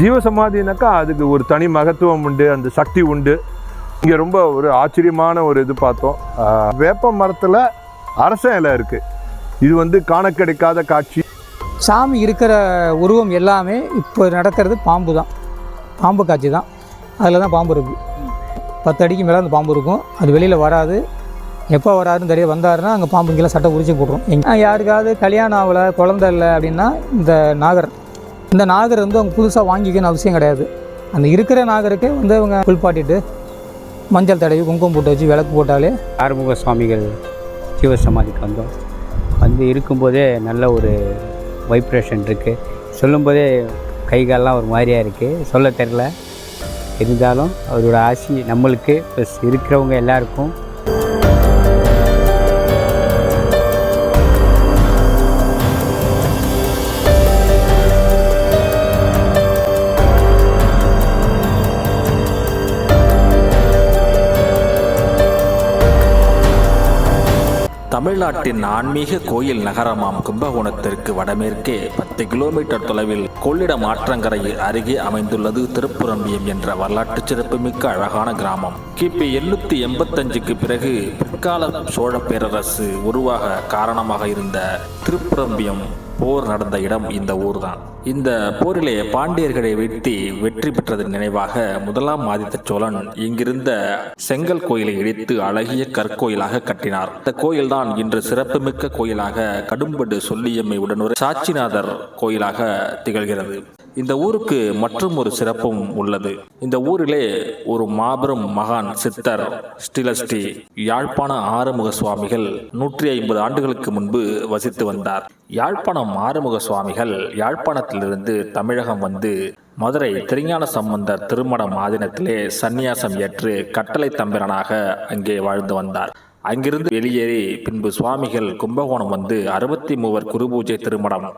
ஜீவசமாதினாக்கா அதுக்கு ஒரு தனி மகத்துவம் உண்டு அந்த சக்தி உண்டு. இங்கே ரொம்ப ஒரு ஆச்சரியமான ஒரு இது பார்த்தோம். வேப்ப மரத்தில் அரச இலை இருக்குது இது வந்து காண கிடைக்காத காட்சி. சாமி இருக்கிற உருவம் எல்லாமே இப்போ நடக்கிறது பாம்பு தான். பாம்பு காட்சி தான். அதில் தான் பாம்பு இருக்குது பத்து அடிக்கு மேலே அந்த பாம்பு இருக்கும். அது வெளியில் வராது. எப்போ வராருன்னு தெரிய வந்தாருன்னா அங்கே பாம்பு இங்கெல்லாம் சட்டை உரிச்சு போட்டுரும். யாருக்காவது கல்யாணம் ஆகலை குழந்தை இல்லை அப்படின்னா இந்த நாகர். இந்த நாகர் வந்து அவங்க புதுசாக வாங்கிக்கணும்னு அவசியம் கிடையாது. அந்த இருக்கிற நாகருக்கு வந்து அவங்க குளிப்பாட்டிட்டு மஞ்சள் தடவி குங்குமம் போட்டு வச்சு விளக்கு போட்டாலே ஆறுமுக சுவாமிகள் சிவசமாதிக்கு வந்தோம். வந்து இருக்கும்போதே நல்ல ஒரு வைப்ரேஷன் இருக்குது சொல்லும்போதே கை கால்லாம் ஒரு மாதிரியாக இருக்குது சொல்ல தெரில இருந்தாலும் அவரோட ஆசி நம்மளுக்கு ப்ளஸ் இருக்கிறவங்க எல்லாருக்கும் தமிழ்நாட்டின் ஆன்மீக கோயில் நகரமாம் கும்பகோணத்திற்கு வடமேற்கே பத்து கிலோமீட்டர் தொலைவில் கொள்ளிடம் ஆற்றங்கரை அருகே அமைந்துள்ளது திருப்புரம்பியம் என்ற வரலாற்று சிறப்புமிக்க அழகான கிராமம். கிபி எண்ணூத்தி எண்பத்தஞ்சுக்கு பிறகு பிற்கால சோழ பேரரசு உருவாக காரணமாக இருந்த திருப்புரம்பியம் போர் நடந்த இடம் இந்த ஊர்தான். இந்த போரிலே பாண்டியர்களை வீழ்த்தி வெற்றி பெற்றதன் நினைவாக முதலாம் ஆதித்த சோழன் இங்கிருந்த செங்கல் கோயிலை இடித்து அழகிய கற்கோயிலாக கட்டினார். இந்த கோயில்தான் இன்று சிறப்புமிக்க கோயிலாக கடும்படு சொல்லியம்மை உடனுரை சாட்சிநாதர் கோயிலாக திகழ்கிறது. இந்த ஊருக்கு மற்றும் ஒரு சிறப்பும் உள்ளது. இந்த ஊரிலே ஒரு மாபெரும் மகான் சித்தர் ஸ்ரீலஸ்ரீ யாழ்ப்பாண ஆறுமுக சுவாமிகள் நூற்றி ஐம்பது ஆண்டுகளுக்கு முன்பு வசித்து வந்தார். யாழ்ப்பாணம் ஆறுமுக சுவாமிகள் யாழ்ப்பாணத்திலிருந்து தமிழகம் வந்து மதுரை திருஞான சம்பந்தர் திருமணம் ஆதீனத்திலே சந்நியாசம் ஏற்று கட்டளை தம்பிரனாக அங்கே வாழ்ந்து வந்தார். அங்கிருந்து வெளியேறி பின்பு சுவாமிகள் கும்பகோணம் வந்து அறுபத்தி மூவர் குருபூஜை திருமணம்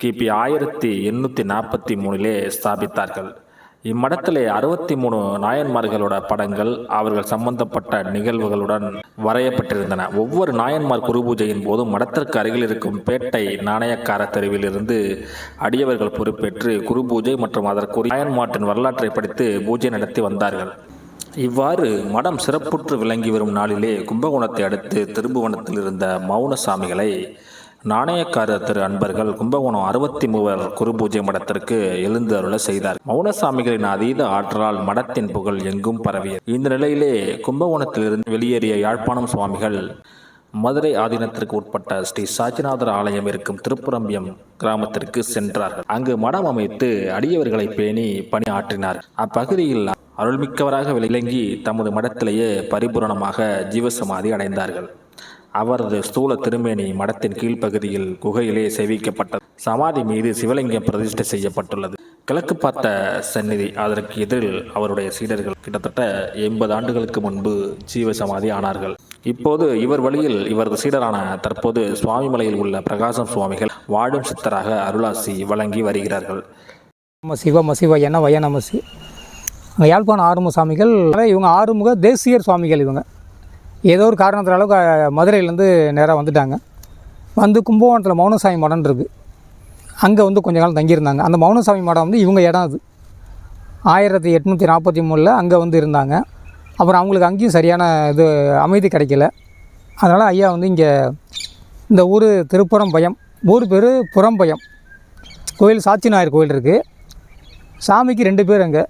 கிபி ஆயிரத்தி எண்ணூற்றி நாற்பத்தி மூணிலே ஸ்தாபித்தார்கள். இம்மடத்திலே அறுபத்தி மூணு நாயன்மார்களோட படங்கள் அவர்கள் சம்பந்தப்பட்ட நிகழ்வுகளுடன் வரையப்பட்டிருந்தன. ஒவ்வொரு நாயன்மார் குருபூஜையின் போதும் மடத்திற்கு அருகில் இருக்கும் பேட்டை நாணயக்கார தெருவிலிருந்து அடியவர்கள் பொறுப்பேற்று குருபூஜை மற்றும் அதற்குரிய நாயன்மாட்டின் வரலாற்றை படித்து பூஜை நடத்தி வந்தார்கள். இவ்வாறு மடம் சிறப்புற்று விளங்கி வரும் நாளிலே கும்பகோணத்தை அடுத்து திருபுவனத்தில் இருந்த மௌன சாமிகளை நாணயக்காரர் திரு அன்பர்கள் கும்பகோணம் அறுபத்தி மூவர் குருபூஜை மடத்திற்கு எழுந்து அருள செய்தார். மௌனசாமிகளின் அதீத ஆற்றலால் மடத்தின் புகழ் எங்கும் பரவியது. இந்த நிலையிலே கும்பகோணத்திலிருந்து வெளியேறிய யாழ்ப்பாணம் சுவாமிகள் மதுரை ஆதீனத்திற்கு உட்பட்ட ஸ்ரீ சாஜிநாதர் ஆலயம் இருக்கும் திருப்புரம்பியம் கிராமத்திற்கு சென்றார்கள். அங்கு மடம் அமைத்து அடியவர்களை பேணி பணியாற்றினார். அப்பகுதியில் அருள்மிக்கவராக விளங்கி தமது மடத்திலேயே பரிபூரணமாக ஜீவசமாதி அடைந்தார்கள். அவரது ஸ்தூல திருமேனி மடத்தின் கீழ்ப்பகுதியில் குகையிலே சேவிக்கப்பட்டது. சமாதி மீது சிவலிங்கம் பிரதிஷ்டை செய்யப்பட்டுள்ளது. கிழக்கு பார்த்த சந்நிதி அதற்கு எதிரில் அவருடைய சீடர்கள் கிட்டத்தட்ட எண்பது ஆண்டுகளுக்கு முன்பு ஜீவ சமாதி ஆனார்கள். இப்போது இவர் வழியில் இவரது சீடரான தற்போது சுவாமிமலையில் உள்ள பிரகாசம் சுவாமிகள் வாழும் சித்தராக அருளாசி வழங்கி வருகிறார்கள். நம்ம சிவம சிவ என வய நமசி அங்கே யாழ்ப்பாணம் ஆறுமுக சாமிகள் இவங்க ஆறுமுக தேசியர் சுவாமிகள் இவங்க. ஏதோ ஒரு காரணத்தினால மதுரையிலேருந்து நேராக வந்துட்டாங்க. வந்து கும்பகோணத்தில் மௌனசாமி மடம் இருக்குது அங்கே வந்து கொஞ்ச காலம் தங்கியிருந்தாங்க. அந்த மௌனசாமி மடம் வந்து இவங்க இடம் அது. ஆயிரத்தி எட்நூற்றி நாற்பத்தி மூணில் அங்கே வந்து இருந்தாங்க. அப்புறம் அவங்களுக்கு அங்கேயும் சரியான இது அமைதி கிடைக்கல. அதனால் ஐயா வந்து இங்கே இந்த ஊர் திருப்புறம்பயம் ஊர் பேர் புறம்பயம் கோயில் சாட்சி நாயர் கோயில் இருக்குது சாமிக்கு ரெண்டு பேர் அங்கே.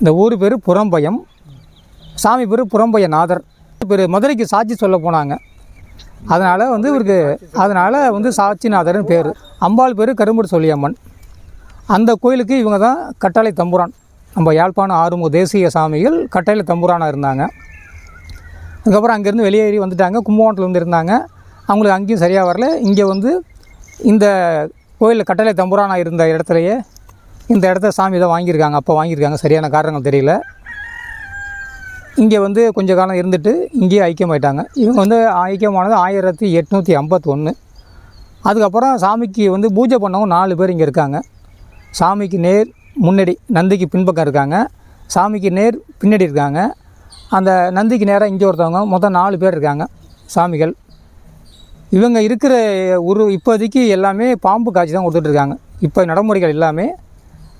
இந்த ஊர் பேர் புறம்பயம் சாமி பேர் புறம்பய நாதர். இப்போ மதுரைக்கு சாட்சி சொல்ல போனாங்க. அதனால் வந்து இவருக்கு அதனால் வந்து சாட்சிநாதர்னு பேர். அம்பாள் பேர் கரும்புடு சொல்லியம்மன். அந்த கோயிலுக்கு இவங்க தான் கட்டளை தம்புரான். நம்ம யாழ்ப்பாணம் ஆறுமுக தேசிய சாமிகள் கட்டளை தம்புரானாக இருந்தாங்க. அதுக்கப்புறம் அங்கேருந்து வெளியேறி வந்துட்டாங்க. கும்பகோணத்தில் வந்து இருந்தாங்க. அவங்களுக்கு அங்கேயும் சரியாக வரல. இங்கே வந்து இந்த கோயிலில் கட்டளை தம்புரானாக இருந்த இடத்துலையே இந்த இடத்த சாமி தான் வாங்கியிருக்காங்க. அப்போ வாங்கியிருக்காங்க. சரியான காரணங்கள் தெரியல. இங்கே வந்து கொஞ்ச காலம் இருந்துட்டு இங்கேயே ஐக்கியமாயிட்டாங்க இவங்க வந்து ஐக்கியமானது ஆயிரத்தி எட்நூற்றி ஐம்பத்தொன்று அதுக்கப்புறம் சாமிக்கு வந்து பூஜை பண்ணவங்க நாலு பேர் இங்கே இருக்காங்க. சாமிக்கு நேர் முன்னாடி நந்திக்கு பின்பக்கம் இருக்காங்க. சாமிக்கு நேர் பின்னாடி இருக்காங்க. அந்த நந்திக்கு நேராக இங்கே ஒருத்தவங்க மொத்தம் நாலு பேர் இருக்காங்க சாமிகள். இவங்க இருக்கிற ஒரு இப்போதைக்கு எல்லாமே பாம்பு காட்சி தான் கொடுத்துட்ருக்காங்க இப்போ நடைமுறைகள் எல்லாமே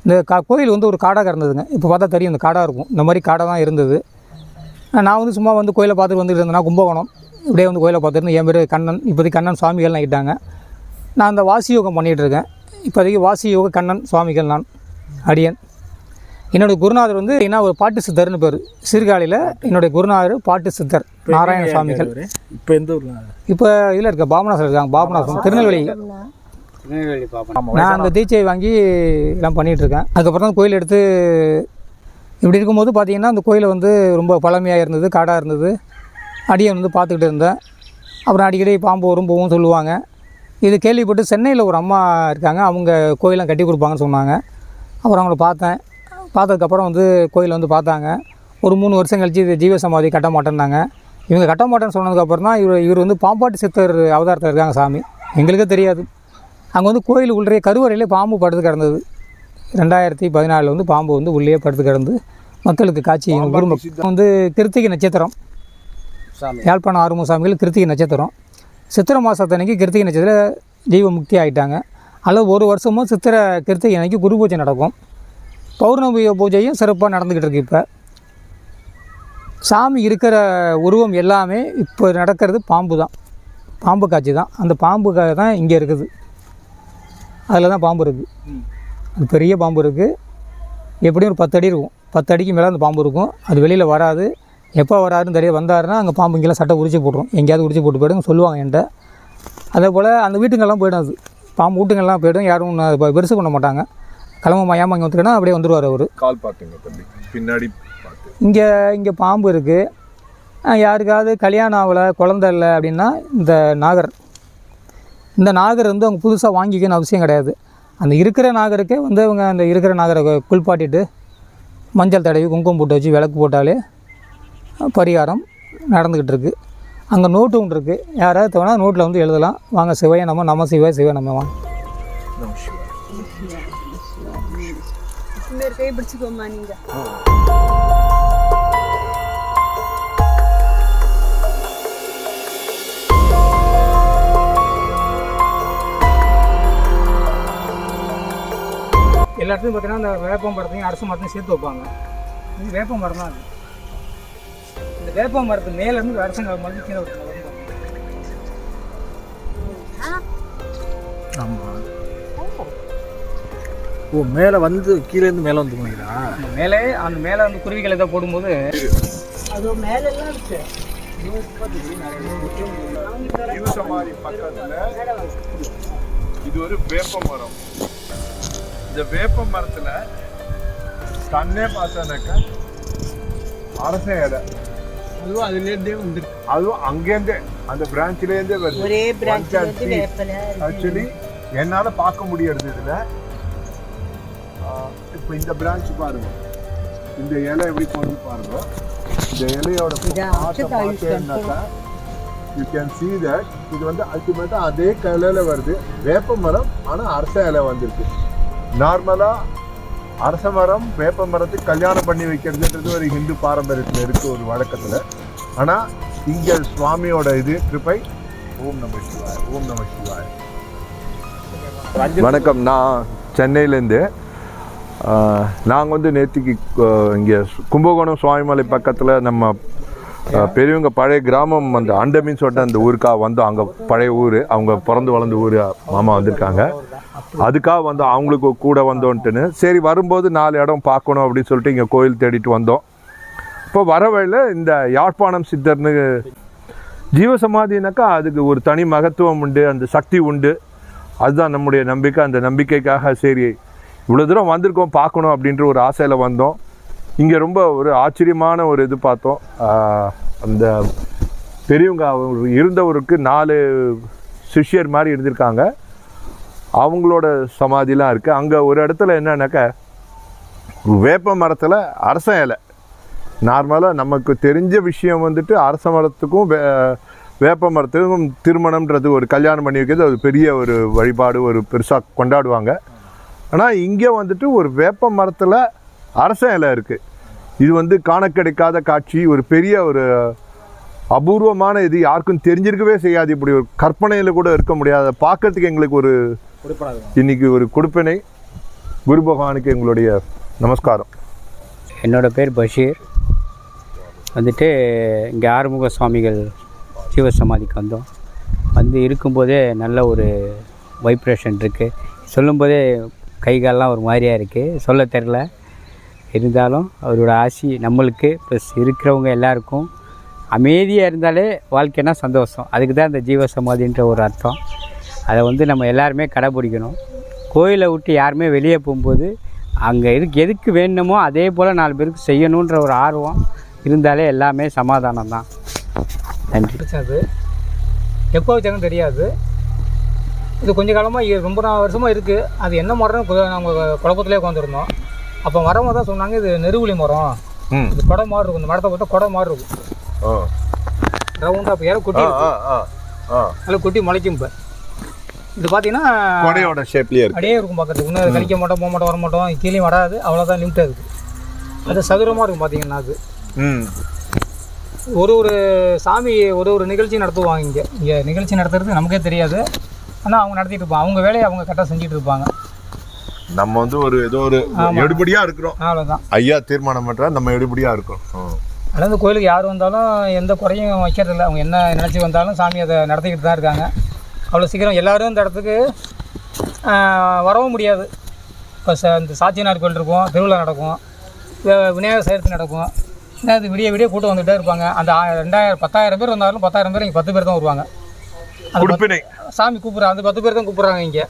இந்த கா கோயில் வந்து ஒரு காடாக இருந்ததுங்க. இப்போ பார்த்தா தெரியும் இந்த காடாக இருக்கும். இந்த மாதிரி காடாக தான் இருந்தது. நான் வந்து சும்மா வந்து கோயிலை பார்த்துட்டு வந்துட்டு இருந்தேன்னா கும்பகோணம். இப்படியே வந்து கோயிலை பார்த்துட்டு என் பேர் கண்ணன் இப்போதைக்கு கண்ணன் சுவாமிகள்லாம் ஆகிட்டாங்க. நான் அந்த வாசி யோகம் பண்ணிகிட்டு இருக்கேன். இப்போதைக்கு வாசி யோக கண்ணன் சுவாமிகள் நான் அடியன். என்னோட குருநாதர் வந்து என்ன ஒரு பாட்டு சித்தர்னு பேர். சீர்காழியில் என்னுடைய குருநாதர் பாட்டு சித்தர் நாராயண சுவாமிகள். இப்போ எந்த ஊர்ல? இப்போ இதில் இருக்க பாபநாசம் இருக்காங்க பாபநாசம் திருநெல்வேலி. நான் அந்த தீட்சை வாங்கி எல்லாம் பண்ணிகிட்டு இருக்கேன். அதுக்கப்புறம் தான் கோயில் எடுத்து இப்படி இருக்கும்போது பார்த்திங்கன்னா அந்த கோயில் வந்து ரொம்ப பழமையாக இருந்தது காடாக இருந்தது. அடியை வந்து பார்த்துக்கிட்டு இருந்தேன். அப்புறம் அடிக்கடி பாம்பு வரும் போகும் சொல்லுவாங்க. இது கேள்விப்பட்டு சென்னையில் ஒரு அம்மா இருக்காங்க அவங்க கோயிலாம் கட்டி கொடுப்பாங்கன்னு சொன்னாங்க. அப்புறம் அவங்கள பார்த்தேன். பார்த்ததுக்கப்புறம் வந்து கோயில் வந்து பார்த்தாங்க. ஒரு மூணு வருஷம் கழிச்சு இது ஜீவ சமாதி கட்ட மாட்டேன்னாங்க. இவங்க கட்ட மாட்டேன்னு சொன்னதுக்கப்புறம் தான் இவர் இவர் வந்து பாம்பாட்டு சித்தர் அவதாரத்தில் இருக்காங்க சாமி. எங்களுக்கே தெரியாது. அங்கே வந்து கோயில் உள்ளே கருவறையிலே பாம்பு படுத்து கிடந்தது. ரெண்டாயிரத்தி பதினாலில் வந்து பாம்பு வந்து உள்ளே படுத்து கிடந்து மக்களுக்கு காட்சி வந்து கிருத்திகை நட்சத்திரம். யாழ்ப்பாணம் ஆறுமுக சாமிகள் கிருத்திகை நட்சத்திரம். சித்திரை மாதத்தன்னைக்கு கிருத்திகை நட்சத்திரம் ஜீவ முக்தி ஆகிட்டாங்க அல்லது ஒரு வருஷமும் சித்திரை கிருத்திகை அன்னைக்கு குரு பூஜை நடக்கும். பௌர்ணமி பூஜையும் சிறப்பாக நடந்துக்கிட்டு இருக்கு இப்போ. சாமி இருக்கிற உருவம் எல்லாமே இப்போ நடக்கிறது பாம்பு தான். பாம்பு காட்சி தான். அந்த பாம்பு கா தான் இங்கே இருக்குது. அதில் தான் பாம்பு இருக்குது அது பெரிய பாம்பு இருக்குது எப்படியும் ஒரு பத்து அடி இருக்கும். பத்து அடிக்கு மேலே அந்த பாம்பு இருக்கும். அது வெளியில் வராது. எப்போ வராருன்னு தெரிய வந்தாருன்னா அங்கே பாம்பு இங்கெல்லாம் சட்டை உரிச்சு போட்டுரும். எங்கேயாவது உரிச்சு போட்டு போயிடும் சொல்லுவாங்க என்கிட்ட. அதே போல் அந்த வீட்டுங்கெல்லாம் போயிடும் அது. பாம்பு வீட்டுங்கெல்லாம் போயிடும். யாரும் அது பெருசு பண்ண மாட்டாங்க. கிளம்ப ஏமா இங்கே வந்துட்டுனா அப்படியே வந்துடுவார் அவர். கால் பார்த்துங்க தம்பி. பின்னாடி இங்கே இங்கே பாம்பு இருக்குது யாருக்காவது கல்யாணம் ஆகலை குழந்த இல்லை அப்படின்னா இந்த நாகர். இந்த நாகர் வந்து அவங்க புதுசாக வாங்கிக்கணும்னு அவசியம் கிடையாது. அந்த இருக்கிற நாகருக்கே வந்து அவங்க அந்த இருக்கிற நாகரை குளிப்பாட்டிட்டு மஞ்சள் தடவி குங்குமம் போட்டு வச்சு விளக்கு போட்டாலே பரிகாரம் நடந்துக்கிட்டு இருக்கு. அங்கே நோட்டு ஒன்று இருக்குது யாராவது தவணா நோட்டில் வந்து எழுதலாம். வாங்க சிவைய நம்ம நம்ம சிவாய சிவ நம்ம வாங்க. பிடிச்சிக்கோமா நீங்க. இடத்துலையும் பார்த்தீங்கன்னா இந்த வேப்ப மரத்தையும் அரசு மரத்தையும் சேர்த்து வைப்பாங்க. இது வேப்ப மரம் தான் அது. இந்த வேப்ப மரத்து மேலேருந்து அரசங்க மருந்து கீழே விட்டுருவாங்க ஆமா. ஓ. மேலே வந்து கீழே இருந்து மேலே வந்து போனீங்களா? அந்த மேலே அந்த மேலே வந்து குருவிகள் ஏதோ போடும்போது அது மேலெல்லாம் இருக்கு. இது ஒரு வேப்ப மரம். இந்த வேப்ப மரத்துல தன்னே பார்த்தானாக்கா அரச இலை அதுவும் அதுலேருந்தே வந்து அதுவும் அங்கேருந்தே அந்த பிரான்ச்லேருந்தே வருது. ஒரே பிரான்ச் ஆக்சுவலி என்னால் பார்க்க முடியறது இதில். இப்போ இந்த பிரான்ச் பாருங்க. இந்த இலை எப்படி கொண்டு பாருங்க. இந்த இலையோட பார்த்தேன்னாக்கா யூ கேன் see that இது வந்து அல்டிமேட்டாக அதே கலரில் வருது. வேப்ப மரம் ஆனால் அரச இலை வந்திருக்கு. நார்மலாக அரச மரம் வேப்ப மரத்துக்கு கல்யாணம் பண்ணி வைக்கிறதுன்றது ஒரு ஹிந்து பாரம்பரியத்தில் இருக்க ஒரு வழக்கத்தில். ஆனால் இங்கே சுவாமியோட இது கிருப்பை ஓம் நம சிவாய் ஓம் நம சிவாய். வணக்கம். நான் சென்னையிலேருந்து நாங்கள் வந்து நேற்றுக்கு இங்கே கும்பகோணம் சுவாமிமலை பக்கத்தில் நம்ம பெரியவங்க பழைய கிராமம் அந்த அண்டமின்னு சொல்லிட்டு அந்த ஊருக்காக வந்தோம் அங்கே பழைய ஊர் அவங்க பிறந்து வளர்ந்த ஊர் மாமா வந்திருக்காங்க. அதுக்காக வந்து அவங்களுக்கு கூட வந்தோன்ட்டுன்னு சரி வரும்போது நாலு இடம் பார்க்கணும் அப்படின்னு சொல்லிட்டு இங்கே கோயில் தேடிட்டு வந்தோம். இப்போ வர வழியில் இந்த யாழ்ப்பாணம் சித்தர்னு ஜீவசமாதினாக்கா அதுக்கு ஒரு தனி மகத்துவம் உண்டு அந்த சக்தி உண்டு. அதுதான் நம்முடைய நம்பிக்கை. அந்த நம்பிக்கைக்காக சரி இவ்வளோ தூரம் வந்திருக்கோம் பார்க்கணும் அப்படின்ற ஒரு ஆசையில் வந்தோம். இங்கே ரொம்ப ஒரு ஆச்சரியமான ஒரு இது பார்த்தோம். அந்த பெரியவங்க அவர் இருந்தவருக்கு நாலு சிஷ்யர் மாதிரி இருந்திருக்காங்க. அவங்களோட சமாதிலாம் இருக்குது அங்கே ஒரு இடத்துல என்னன்னாக்கா வேப்ப மரத்தில் அரச இலை. நார்மலாக நமக்கு தெரிஞ்ச விஷயம் வந்துட்டு அரச மரத்துக்கும் வே வேப்ப மரத்துக்கும் திருமணம்ன்றது ஒரு கல்யாணம் பண்ணி வைக்கிறது அது பெரிய ஒரு வழிபாடு ஒரு பெருசாக கொண்டாடுவாங்க. ஆனால் இங்கே வந்துட்டு ஒரு வேப்ப மரத்தில் அரச இலை இருக்குது இது வந்து காண கிடைக்காத காட்சி ஒரு பெரிய ஒரு அபூர்வமான இது யாருக்கும் தெரிஞ்சிருக்கவே செய்யாது. இப்படி ஒரு கற்பனையில் கூட இருக்க முடியாது. பார்க்கறதுக்கு எங்களுக்கு ஒரு இன்னைக்கு ஒரு கொடுப்பினை. குரு பகவானுக்கு எங்களுடைய நமஸ்காரம். என்னோடய பேர் பஷீர். வந்துட்டு இங்கே ஆறுமுக சுவாமிகள் ஜீவசமாதிக்கு வந்தோம். வந்து இருக்கும்போதே நல்ல ஒரு வைப்ரேஷன் இருக்குது சொல்லும்போதே கை கால்லாம் ஒரு மாதிரியாக இருக்குது சொல்ல தெரில இருந்தாலும் அவரோட ஆசி நம்மளுக்கு ப்ளஸ் இருக்கிறவங்க எல்லாருக்கும் அமைதியாக இருந்தாலே வாழ்க்கைனா சந்தோஷம். அதுக்கு தான் இந்த ஜீவசமாதின்ற ஒரு அர்த்தம். அதை வந்து நம்ம எல்லாருமே கடைப்பிடிக்கணும் கோயிலை விட்டு யாருமே வெளியே போகும்போது அங்கே இருக்கு எதுக்கு வேணுமோ அதே போல் நாலு பேருக்கு செய்யணுன்ற ஒரு ஆர்வம் இருந்தாலே எல்லாமே சமாதானம் தான் நன்றி. பிடிச்சது எப்போ வச்சாலும் தெரியாது. இது கொஞ்ச காலமாக ரொம்ப நாள் வருஷமாக இருக்குது அது என்ன மரம்னு நம்ம குழப்பத்திலே உட்காந்துருந்தோம் அப்போ மரம் தான் சொன்னாங்க இது நெருவுளி மரம். இது கொடை மாதிரி இருக்கும். இந்த மரத்தை பார்த்தா கொடை மாதிரி இருக்கும். ரவுண்டாக இப்போ யாரும் குட்டி இருக்கும். நல்லா குட்டி முளைக்கும் இப்போ. இது பார்த்தீங்கன்னா கொடையோட ஷேப்லேயே இருக்கு. அப்படியே இருக்கும் பார்க்கறதுக்கு இன்னும் கழிக்க மாட்டோம் போக மாட்டோம் வர மாட்டோம். கீழே வராது. அவ்வளோதான் லிமிட்டாக இருக்குது அது சதுரமாக இருக்கும் பார்த்தீங்கன்னா அது. ஒரு ஒரு சாமி ஒரு ஒரு நிகழ்ச்சி நடத்துவாங்க இங்கே. இங்கே நிகழ்ச்சி நடத்துறது நமக்கே தெரியாது. ஆனால் அவங்க நடத்திட்டு இருப்பாங்க. அவங்க வேலையை அவங்க கரெக்டாக செஞ்சுட்டு இருப்பாங்க. நம்ம வந்து ஒரு ஏதோ ஒரு. எடுபடியா இருக்கிறோம். அவ்வளோதான் ஐயா தீர்மானம் பண்றா நம்ம எடுபடியா இருக்கோம். இந்த கோயிலுக்கு யார் வந்தாலும் எந்த குறையும் வைக்கிறதில்ல. அவங்க என்ன நினச்சி வந்தாலும் சாமி அதை நடத்திக்கிட்டு தான் இருக்காங்க. அவ்வளோ சீக்கிரம் எல்லாரும் இந்த இடத்துக்கு வரவும் முடியாது. இப்போ ச இந்த சாட்சியனார் கோயில் இருக்கும் திருவிழா நடக்கும் விநாயகர் சதுர்த்தி நடக்கும். அது விடிய விடிய கூட்டம் வந்துகிட்டே இருப்பாங்க. அந்த ரெண்டாயிரம் பத்தாயிரம் பேர் வந்தாலும் பத்தாயிரம் பேர் இங்கே பத்து பேர் தான் வருவாங்க. சாமி கூப்பிட்றாங்க அந்த பத்து பேர் தான் கூப்பிட்றாங்க இங்கே.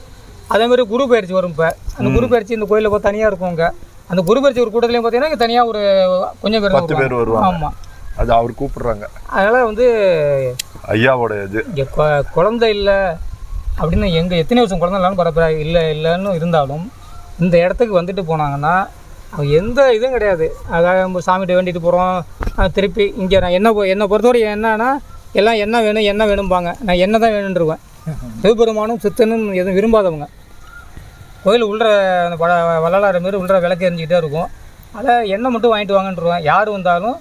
அதே மாதிரி குரு பயிற்சி வரும் இப்போ. அந்த குரு பயிற்சி இந்த கோயிலில் போய் தனியாக இருக்கும் இங்கே அந்த குரு பயிற்சி ஒரு கூட்டத்துலையும் பார்த்தீங்கன்னா இங்கே தனியாக ஒரு கொஞ்சம் பேர் பத்து பேர் வருவாங்க. ஆமாம் அது அவர் கூப்பிடுறாங்க. அதனால் வந்து ஐயாவோட இது. இங்கே குழந்தை இல்லை அப்படின்னு எங்கே எத்தனை வருஷம் குழந்தை இல்லைன்னு பரப்புற இல்லை இல்லைன்னு இருந்தாலும் இந்த இடத்துக்கு வந்துட்டு போனாங்கன்னா அவங்க எந்த இதுவும் கிடையாது. அதாவது நம்ம சாமிகிட்ட வேண்டிட்டு போகிறோம் திருப்பி இங்கே நான் என்ன என்னை பொறுத்தவரை என்னன்னா எல்லாம் என்ன வேணும் என்ன வேணும்பாங்க. நான் என்ன தான் வேணுன்ருவேன் சிவபெருமானும் சித்தனும் எதுவும் விரும்பாதவங்க. கோயில் உள்ள அந்த பல வள்ளலாறு மாரி உள்ள விளக்கு எரிஞ்சிக்கிட்டே இருக்கும். அதில் எண்ணெய் மட்டும் வாங்கிட்டு வாங்கன்றுவேன். யார் வந்தாலும்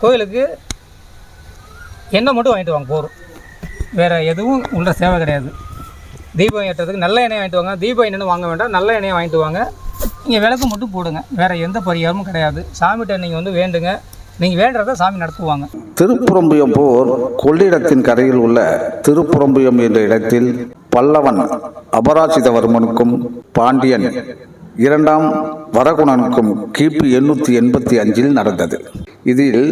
கோயிலுக்கு எண்ணெய் மட்டும் வாங்கிட்டு வாங்க போகிறோம் வேறு எதுவும் உள்ள சேவை கிடையாது. தீபம் ஏற்றதுக்கு நல்ல எண்ணெய் வாங்கிட்டு வாங்க. தீபம் எண்ணெய் வாங்க வேண்டாம். நல்ல எண்ணெய் வாங்கிட்டு வாங்க. நீங்கள் விளக்கு மட்டும் போடுங்க. வேறு எந்த பரிகாரமும் கிடையாது. சாமிகிட்ட நீங்கள் வந்து வேண்டுங்க. நீங்கள் வேண்டுறத சாமி நடத்துவாங்க. திருப்புறம்புயம் போர் கொள்ளிடத்தின் கரையில் உள்ள திருப்புறம்புயம் என்ற இடத்தில் பல்லவன் அபராஜிதவர்மனுக்கும் பாண்டியன் இரண்டாம் வரகுணனுக்கும் கிபி எண்ணூற்றி எண்பத்தி அஞ்சில் நடந்தது. இதில்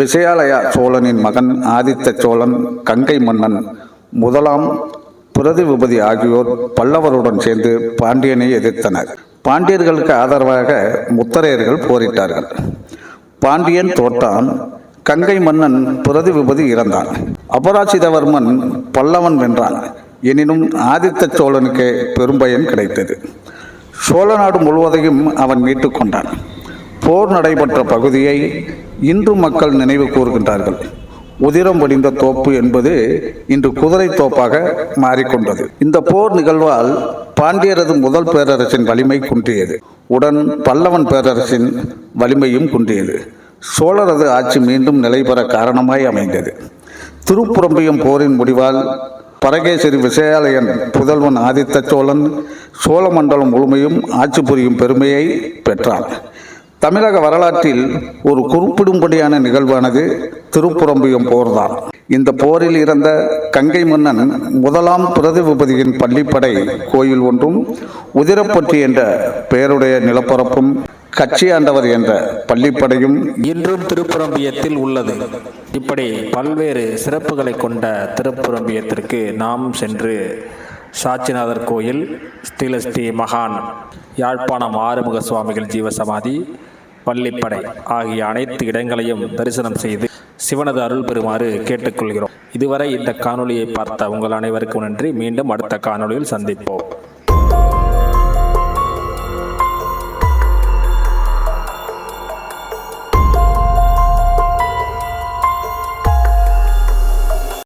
விஷயாலயா சோழனின் மகன் ஆதித்த சோழன் கங்கை மன்னன் முதலாம் பிரதிபதி ஆகியோர் பல்லவருடன் சேர்ந்து பாண்டியனை எதிர்த்தனர். பாண்டியர்களுக்கு ஆதரவாக முத்தரையர்கள் போரிட்டார்கள். பாண்டியன் தோற்றான் கங்கை மன்னன் பிரதி விபதி இறந்தான். அபராஜிதவர்மன் பல்லவன் வென்றான். எனினும் ஆதித்த சோழனுக்கு பெரும்பயன் கிடைத்தது. சோழ நாடு முழுவதையும் அவன் மீட்டுக்கொண்டான் போர் நடைபெற்ற பகுதியை இன்று மக்கள் நினைவு கூறுகின்றார்கள். உதிரம் வடிந்த தோப்பு என்பது இன்று குதிரை தோப்பாக மாறிக்கொண்டது. இந்த போர் நிகழ்வால் பாண்டியரது முதல் பேரரசின் வலிமை குன்றியது. உடன் பல்லவன் பேரரசின் வலிமையும் குன்றியது. சோழரது ஆட்சி மீண்டும் நிலை பெற காரணமாய் அமைந்தது. திருப்புறம்பியம் போரின் முடிவால் பரகேசரி விசயாலயன் புதல்வன் ஆதித்த சோழன் சோழ மண்டலம் முழுமையும் ஆட்சி புரியும் பெருமையை பெற்றான். தமிழக வரலாற்றில் ஒரு குறிப்பிடும்படியான நிகழ்வானது திருப்புறம்பியம் போர்தான். இந்த போரில் இறந்த கங்கை மன்னன் முதலாம் பிரதிபதியின் பள்ளிப்படை கோயில் ஒன்றும் உதிரப்பட்டி என்ற பெயருடைய நிலப்பரப்பும் கட்சியாண்டவர் என்ற பள்ளிப்படையும் இன்றும் திருப்புரம்பியத்தில் உள்ளது. இப்படி பல்வேறு சிறப்புகளை கொண்ட திருப்புரம்பியத்திற்கு நாம் சென்று சாட்சிநாதர் கோயில் ஸ்ரீலஸ்ரீ மகான் யாழ்ப்பாணம் ஆறுமுக சுவாமிகள் ஜீவசமாதி பள்ளிப்படை ஆகிய அனைத்து இடங்களையும் தரிசனம் செய்து சிவனது அருள் பெறுமாறு கேட்டுக்கொள்கிறோம். இதுவரை இந்த காணொலியை பார்த்த உங்கள் அனைவருக்கும் நன்றி. மீண்டும் அடுத்த காணொளியில் சந்திப்போம்.